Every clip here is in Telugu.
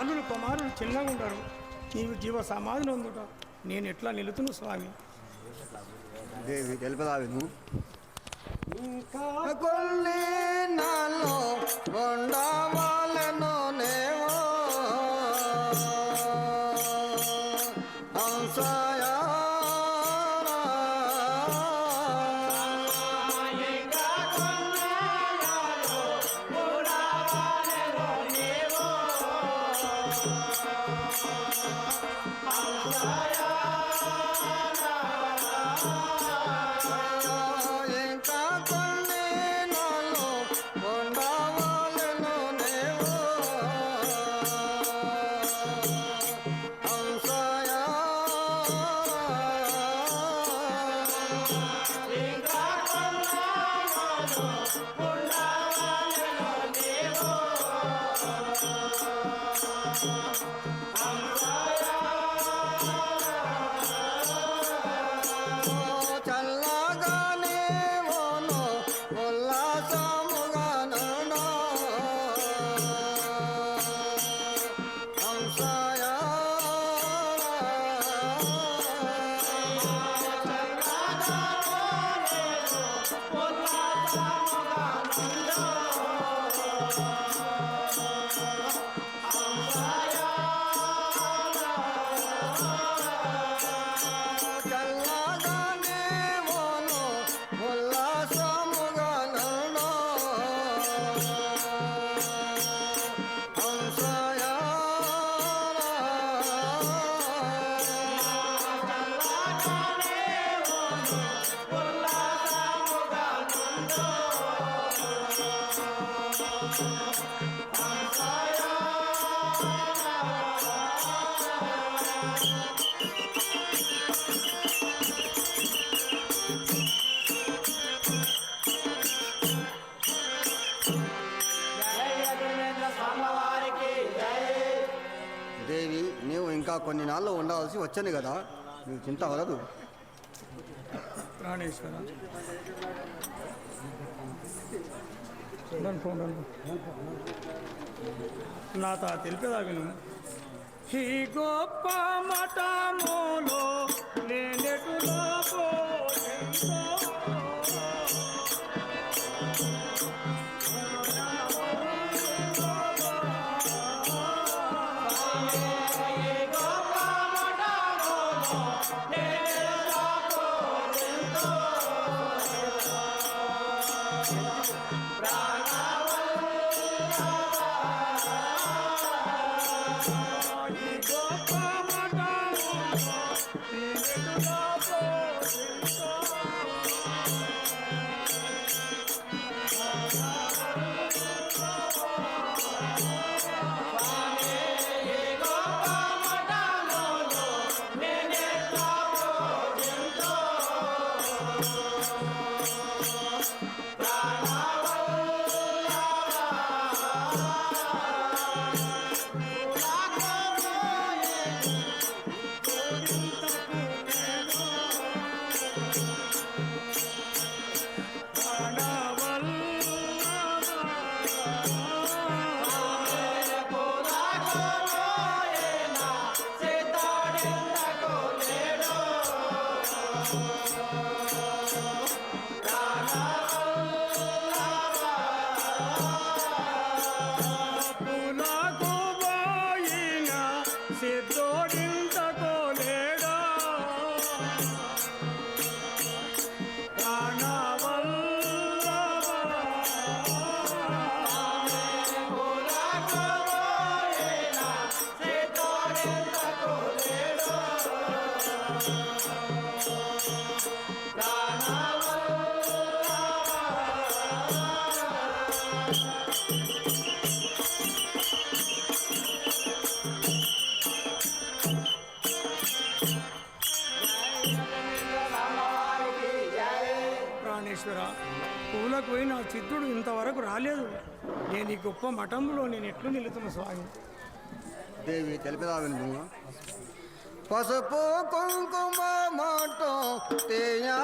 బాలులు కుమారులు చిన్నగా ఉండరు నీవు జీవ సమాధిని ఉందుట నేను ఎట్లా నిలుతును స్వామి? దేవి తెలుపదావి నువ్వు ఇంకా దేవి నీవు ఇంకా కొన్ని నాళ్ళు ఉండవలసి వచ్చాను కదా. నీవు చింత వలదు. ప్రాణేశ్వర. ఉండను, నా తా తెలిపేదా విను? ఈ గొప్ప మఠములో నేనెటులో ఈ పోయిన చిత్తుడు ఇంతవరకు రాలేదు. నేను ఈ గొప్ప మఠంలో నేను ఎట్లు నిలుతున్న స్వామి? దేవి తెలిపదావి పసుపు కుంకుమ మాట తేయా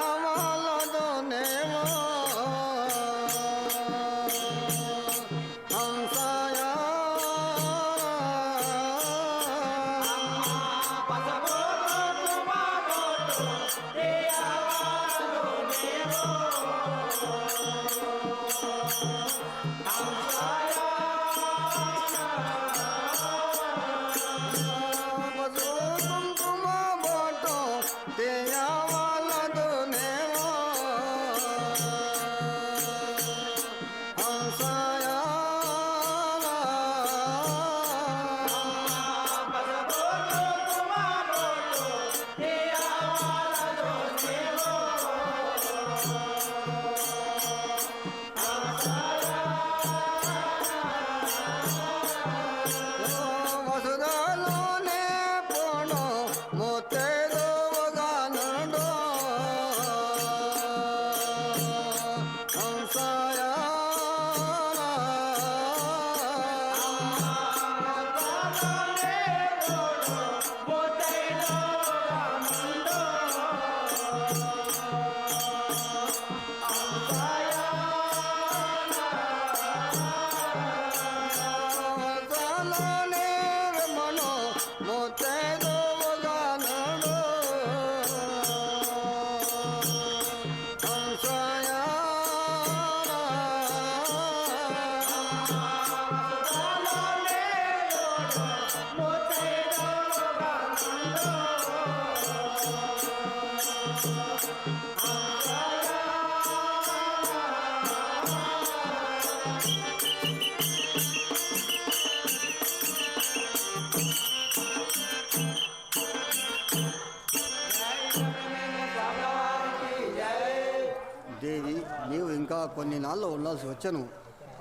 కొన్ని నాళ్ళు ఉండాల్సి వచ్చను.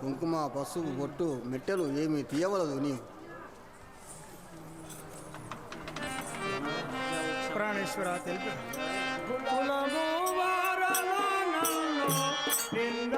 కుంకుమ పసుపు బొట్టు మెట్టెలు ఏమీ తీయవలదు నీవు ప్రాణేశ్వర తెలుపు. కులము వారల నన్ను నింద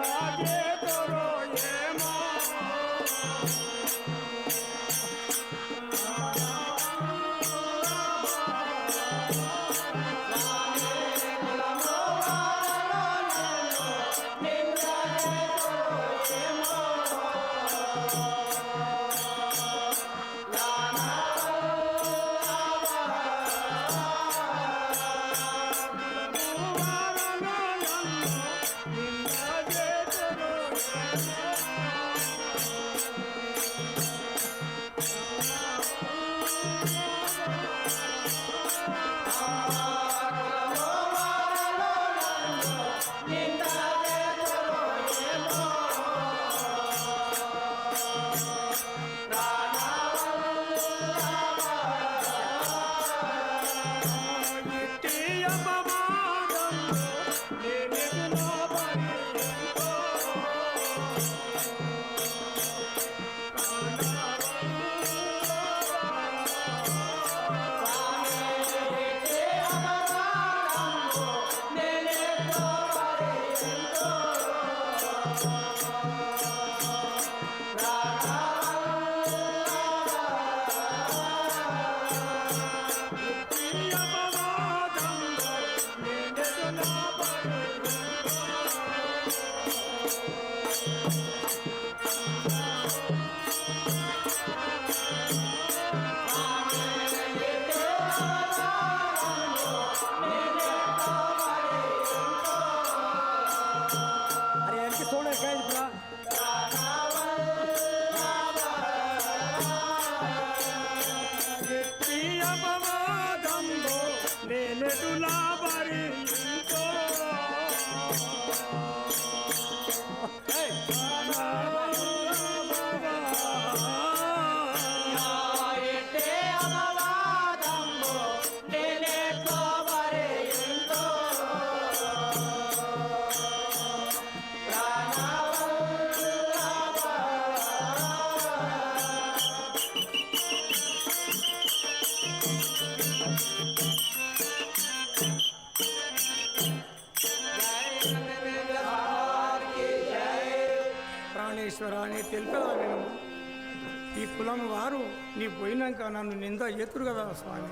ఈ కులం వారు నీ పోయినాక నన్ను నింద ఎత్తురు కదా స్వామి.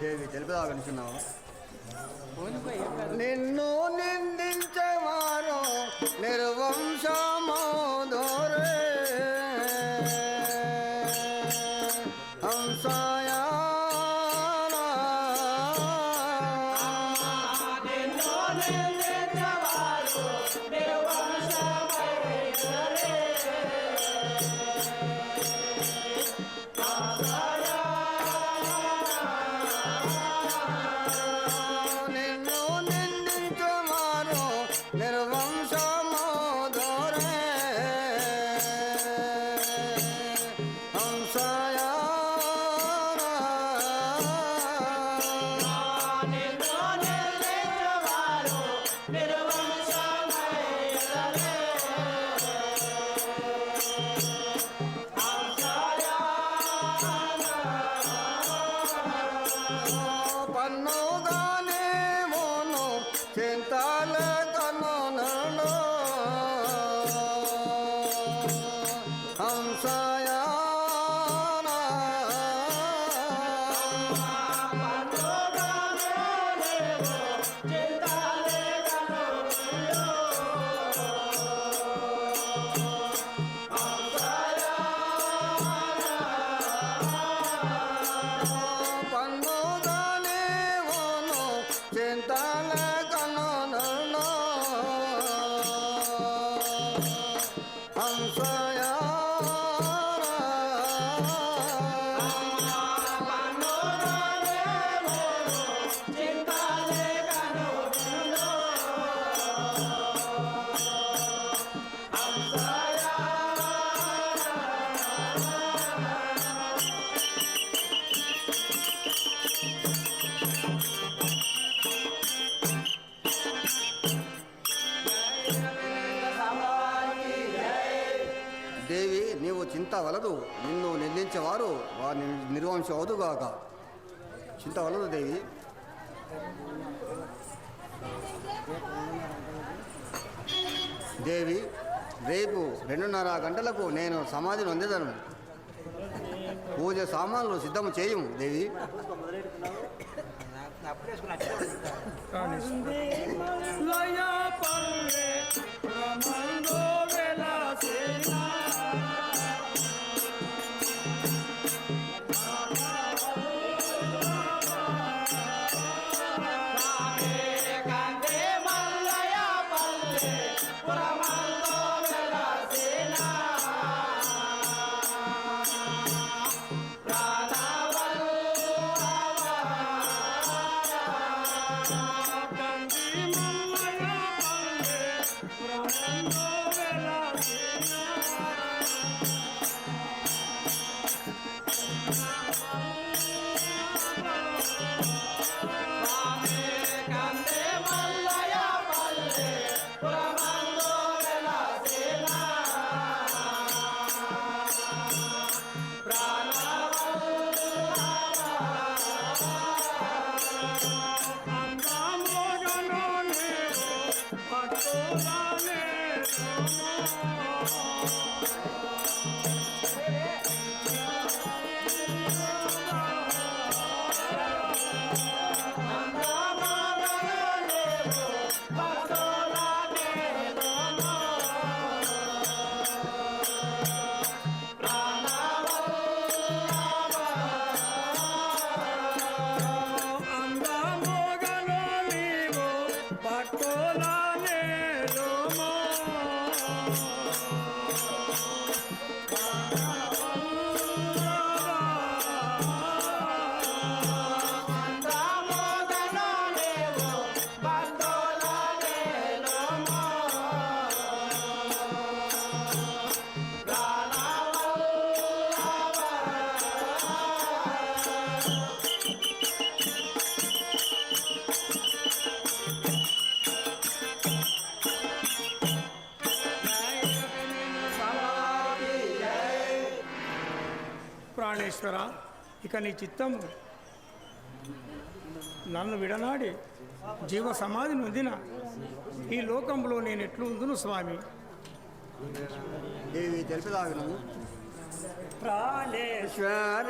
దేవి తెలుపుదాగనుకున్నావా నిన్ను నిందించేవారు నిర్వంశమోదోరే Oh. నీవు చింత వలదు. నిన్ను నిందించేవారు వారిని నిర్వంశం అవుదుగాక చింత వలదు దేవి. దేవి రేపు రెండున్నర గంటలకు నేను సమాధి నొందేదను. పూజ సామాన్లు సిద్ధం చేయము దేవి. లయ అందమోగలో ప్రాణేశ్వర ఇక నీ చిత్తము నన్ను విడనాడి. జీవ సమాధి నొందిన. ఈ లోకంలో నేను ఎట్లు ఉందును స్వామి దేవి తెలిపిదాగను ప్రాణేశ్వర